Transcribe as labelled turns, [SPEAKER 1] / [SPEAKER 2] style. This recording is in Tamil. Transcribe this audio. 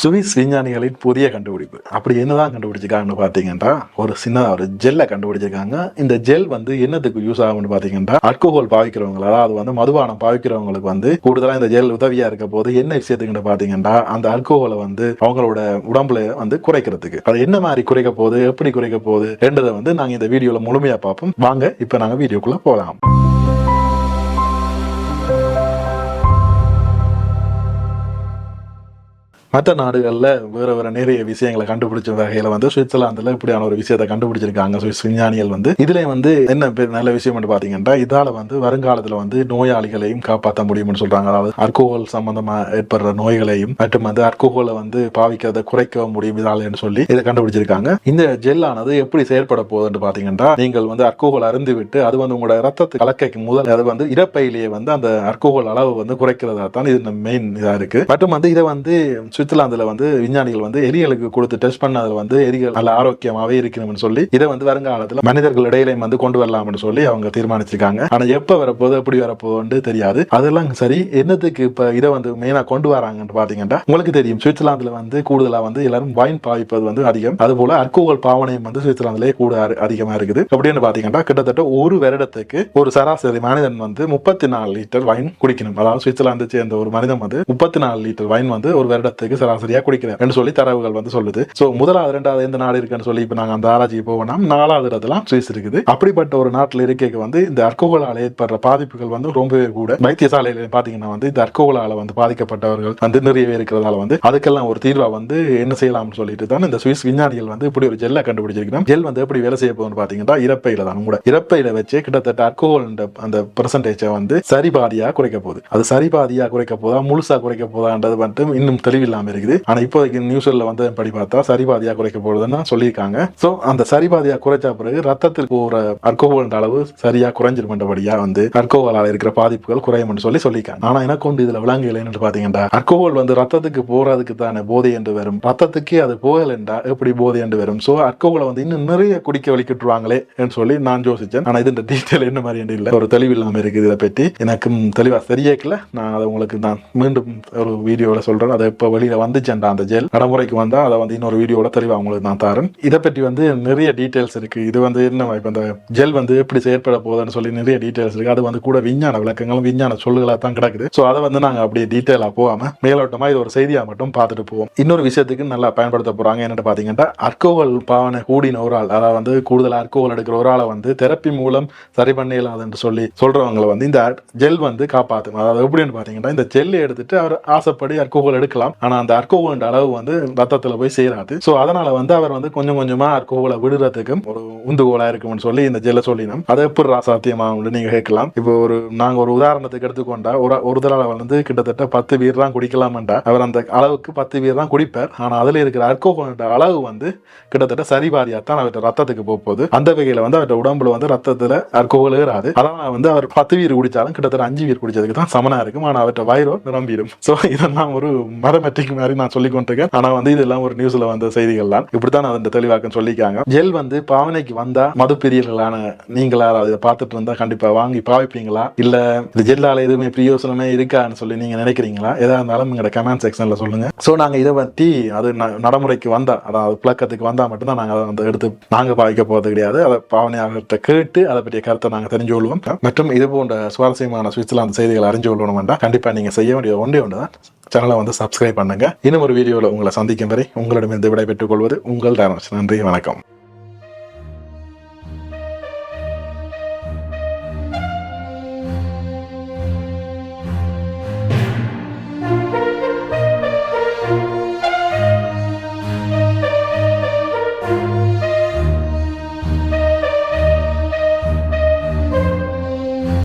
[SPEAKER 1] சுவிஸ் விஞ்ஞானிகளின் புதிய கண்டுபிடிப்பு. அப்படி என்னதான் கண்டுபிடிச்சிருக்காங்கன்னு பார்த்தீங்கன்னா ஒரு சின்ன ஒரு ஜெல்லை கண்டுபிடிச்சிருக்காங்க. இந்த ஜெல் வந்து என்னத்துக்கு யூஸ் ஆகும்னு பார்த்தீங்கன்னா அல்கோஹால் பாவிக்கிறவங்க அதாவது வந்து மதுபானம் பாவிக்கிறவங்களுக்கு வந்து கூடுதலாக இந்த ஜெல் உதவியா இருக்க போது என்ன விஷயத்துக்குன்னு பார்த்தீங்கன்னா அந்த அல்கோஹாலை வந்து அவங்களோட உடம்புல வந்து குறைக்கிறதுக்கு. அது என்ன மாதிரி குறைக்க போகுது எப்படி குறைக்க போகுது என்றதை வந்து நாங்கள் இந்த வீடியோவில் முழுமையாக பார்ப்போம். வாங்க இப்போ நாங்கள் வீடியோக்குள்ளே போகலாம் மற்ற நாடுகளில் வேறு வேறு நிறைய விஷயங்களை கண்டுபிடிச்ச வகையில் வந்து சுவிட்சர்லாந்தில் இப்படியான ஒரு விஷயத்தை கண்டுபிடிச்சிருக்காங்க. சுவிஸ் விஞ்ஞானிகள் வந்து. இதில் வந்து என்ன நல்ல விஷயம் பார்த்தீங்கன்னா இதால் வந்து வருங்காலத்தில் வந்து நோயாளிகளையும் காப்பாற்ற முடியும்னு சொல்கிறாங்க அதாவது அல்கோஹால் சம்மந்தமாக ஏற்படுற நோய்களையும் மற்றும் வந்து அல்கோஹாலை வந்து பாவிக்கிறதை குறைக்க முடியும் இதாலன்னு சொல்லி இதை கண்டுபிடிச்சிருக்காங்க. இந்த ஜெல்லானது எப்படி செயற்பட போகுதுன்னு பார்த்தீங்கன்னா நீங்கள் வந்து அல்கோஹால் அருந்து விட்டு அது வந்து உங்களோட ரத்தத்தை கலக்கைக்கு முதல் அது வந்து இறப்பையிலேயே வந்து அந்த அல்கோஹால் அளவு வந்து குறைக்கிறதா தான் இது மெயின் இதாக இருக்குது மற்றும் வந்து இதை வந்து சுவிட்சர்லாந்துல வந்து விஞ்ஞானிகள் வந்து எரிகளுக்கு கொடுத்து டெஸ்ட் பண்ணதுல வந்து எரிகள் நல்ல ஆரோக்கியமாவே இருக்கணும்னு சொல்லி இதை வந்து வருங்காலத்துல மனிதர்கள் இடையிலையும் வந்து கொண்டு வரலாம்னு சொல்லி அவங்க தீர்மானிச்சிருக்காங்க. ஆனா எப்ப வரப்போது எப்படி வரப்போகுது தெரியாது. அதெல்லாம் சரி என்னத்துக்கு இப்ப இதை வந்து மெயினா கொண்டு வராங்கன்னு பாத்தீங்கன்னா உங்களுக்கு தெரியும் சுவிட்சர்லாந்துல வந்து கூடுதலா வந்து எல்லாரும் வைன் பாவிப்பது வந்து அதிகம். அதுபோல அல்கோஹால் பாவனையும் வந்து சுவிட்சர்லாந்துலேயே கூட அதிகமா இருக்குது. அப்படின்னு பாத்தீங்கன்னா கிட்டத்தட்ட ஒரு வருடத்துக்கு ஒரு சராசரி மனிதன் வந்து முப்பத்தி நாலு லிட்டர் வைன் குடிக்கணும். அதாவது சுவிட்சர்லாந்து சேர்ந்த ஒரு மனிதன் வந்து முப்பத்தி நாலு லிட்டர் வைன் வந்து ஒரு வருடத்துக்கு சராசரியா குடிக்கிறார் என்று சொல்லி தரவுகள் வந்து சொல்லுது. சோ முதலாவது இரண்டாவது எந்த நாடு இருக்குன்னு சொல்லி இப்ப நாங்க அந்த ஆராய்ச்சிக்கு போவோம்னா நாலாவது அதெல்லாம் சுவிஸ் இருக்குது. அப்படிப்பட்ட ஒரு நாட்டில் இருக்கைக்கு வந்து இந்த அல்கோஹாலால் ஏற்படுற பாதிப்புகள் வந்து ரொம்பவே கூட. வைத்தியசாலையில பாத்தீங்கன்னா வந்து இந்த அல்கோஹாலால வந்து பாதிக்கப்பட்டவர்கள் வந்து நிறையவே இருக்கிறதால வந்து அதுக்கெல்லாம் ஒரு தீர்வா வந்து என்ன செய்யலாம்னு சொல்லிட்டு தான் இந்த சுவிஸ் விஞ்ஞானிகள் வந்து இப்படி ஒரு ஜெல்லை கண்டுபிடிச்சிருக்கிறோம் ஜெல் வந்து எப்படி வேலை செய்ய போகுதுன்னு பாத்தீங்கன்னா இறப்பையில தான் கூட. இறப்பையில வச்சு கிட்டத்தட்ட அல்கோஹால் அந்த பெர்சன்டேஜை வந்து சரிபாதியா குறைக்க போகுது. அது சரிபாதியாக குறைக்க போதா முழுசா குறைக்க போதான்றது மட்டும் இன்னும் தெளிவில்லாம இருக்குது. ஆனா இப்போதைக்கு நியூஸ்ல வந்து படி பார்த்தா சரிபாதியா குறைக்க போகுதுன்னு சொல்லியிருக்காங்க. சோ அந்த சரி பாதியா குறைச்ச பிறகு ரத்தத்திற்கு போற அல்கோஹால் அளவு சரியா குறைஞ்சிருமன்றபடியா வந்து அல்கோஹாலால இருக்கிற பாதிப்புகள் குறையும்னு சொல்லி சொல்லியிருக்காங்க. ஆனா எனக்கு வந்து இதுல விளங்கல இல்லைன்னு பாத்தீங்கன்னா அல்கோஹால் வந்து ரத்தத்துக்கு போறதுக்கு தானே போதை என்று வரும். ரத்தத்துக்கே அது போகலண்டா எப்படி போதை என்று வரும்? சோ அல்கோஹாலை வந்து இன்னும் நிறைய குடிக்க வலிக்கிட்டுருவாங்களே என்று சொல்லி நான் யோசிச்சேன் ஆனா இது டீட்டெயில் என்ன மாதிரி என்று இல்லை. ஒரு தெளிவு இல்லாம இருக்குது இதை பற்றி. எனக்கும் தெளிவா தெரியக்கல. நான் அதை உங்களுக்கு நான் மீண்டும் ஒரு வீடியோவில் சொல்றேன். அதை இப்போ வெளியில வந்துச்சேன்டா அந்த ஜெல் நடைமுறைக்கு வந்தால் அதை வந்து இன்னொரு வீடியோட தெளிவா உங்களுக்கு நான் தரேன். இதை பற்றி வந்து நிறைய டீட்டெயில்ஸ் இருக்குது இது வந்து என்ன இப்போ இந்த ஜெல் வந்து எப்படி செயற்பட போகுதுன்னு சொல்லி நிறைய டீட்டெயில்ஸ் இருக்குது அது வந்து கூட விஞ்ஞான விளக்கங்களும் விஞ்ஞான சொல்லுகளாக தான் கிடக்குது. ஸோ அதை வந்து நாங்கள் அப்படியே டீட்டெயிலா போகாமல் மேலோட்டமா இது ஒரு செய்தியாக மட்டும் பார்த்துட்டு போவோம். இன்னொரு விஷயத்துக்கு நல்லா பயன்படுத்த போறாங்க என்னன்னு பார்த்தீங்கன்னா அல்கோஹால் பாவனை கூடின ஒரு ஆள் அதாவது வந்து கூடுதல் அல்கோஹால் எடுக்கிற ஒரு ஆளை வந்து தெரப்பி மூலம் சரி பண்ணிடலாதுன்னு சொல்லி சொல்கிறவங்களை வந்து இந்த ஜெல் வந்து காப்பாற்றும் அதாவது எப்படின்னு பார்த்தீங்கன்னா இந்த ஜெல் எடுத்துட்டு அவர் ஆசைப்படி அல்கோஹால் எடுக்கலாம். ஆனால் அந்த அல்கோஹால் அளவு வந்து ரத்தத்தில் போய் சேராது. ஸோ அதனால வந்து அவர் வந்து கொஞ்சம் கொஞ்சமாக அல்கோஹாலை விடுறதுக்கும் ஒரு உந்துகோலாக இருக்கும்னு சொல்லி இந்த ஜெல்லை சொல்லினோம். அதை எப்படி சாத்தியமாகும்னு நீங்கள் கேட்கலாம். இப்போ ஒரு நாங்கள் ஒரு உதாரணத்துக்கு எடுத்துக்கொண்டா ஒரு ஒரு தடவை வந்து கிட்டத்தட்ட பத்து பீர் தான் குடிக்கலாம்ன்றா. அவர் அந்த அளவுக்கு பத்து பீர் தான் குடிப்பார். ஆனால் அதில் இருக்கிற அல்கோஹால் அளவு வந்து கிட்டத்தட்ட சரிபாரியாக தான் அவர்கிட்ட ரத்தத்துக்கு போக போகுது அந்த வகையில் வந்து அவர்கிட்ட உடம்புல வந்து ரத்தத்தில் அல்கோஹால் ஏறாது. அதனால் வந்து அவர் பத்து வீர் குடித்தாலும் கிட்டத்தட்ட அஞ்சு வீர் குடிச்சதுக்கு தான் சமனாக இருக்கும். ஆனால் அவர்கிட்ட வயிறோ நிரம்பிடும். ஸோ இதெல்லாம் ஒரு மதமெட்டிக் மாதிரி நான் சொல்லி கொண்டிருக்கேன். ஆனா வந்து இதெல்லாம் ஒரு நியூஸ்ல வந்த செய்திகள் தான் இப்படித்தான் அதன் தெளிவாக்கம் சொல்லிக்காங்க ஜெல் வந்து பாவனைக்கு வந்தா மது பிரியர்களான நீங்களா அதை பார்த்துட்டு இருந்தா கண்டிப்பா வாங்கி பாவிப்பீங்களா? இல்ல இந்த ஜெல்லால எதுவுமே பிரயோசனமே இருக்கான்னு சொல்லி நீங்க நினைக்கிறீங்களா? எதா இருந்தாலும் எங்களோட கமெண்ட் செக்ஷன்ல சொல்லுங்க. சோ நாங்க இதை பத்தி அது ந- நடைமுறைக்கு வந்தா அதாவது புழக்கத்துக்கு வந்தா மட்டும்தான் நாங்க அதை வந்து எடுத்து நாங்க பாவிக்க போறது கிடையாது. அதை பாவனையாளர்கிட்ட கேட்டு அதை பற்றிய கருத்தை நாங்க தெரிஞ்சு கொள்வோம். மற்றும் இது போன்ற சுவாரஸ்யமான சுவிட்சர்லாந்து செய்திகளை அறிஞ்சு கொள்ளணும் வேண்டாம் கண்டிப்பா நீங்க செய்ய வேண்டிய ஒன்றே ஒன்று தான் சேனலை வந்து சப்ஸ்கிரைப் பண்ணுங்கள் இன்னும் ஒரு வீடியோவில் உங்களை சந்திக்கும் வரை உங்களிடமிருந்து விடைபெற்றுக் கொள்வது உங்கள் டானஸ் நன்றி வணக்கம்.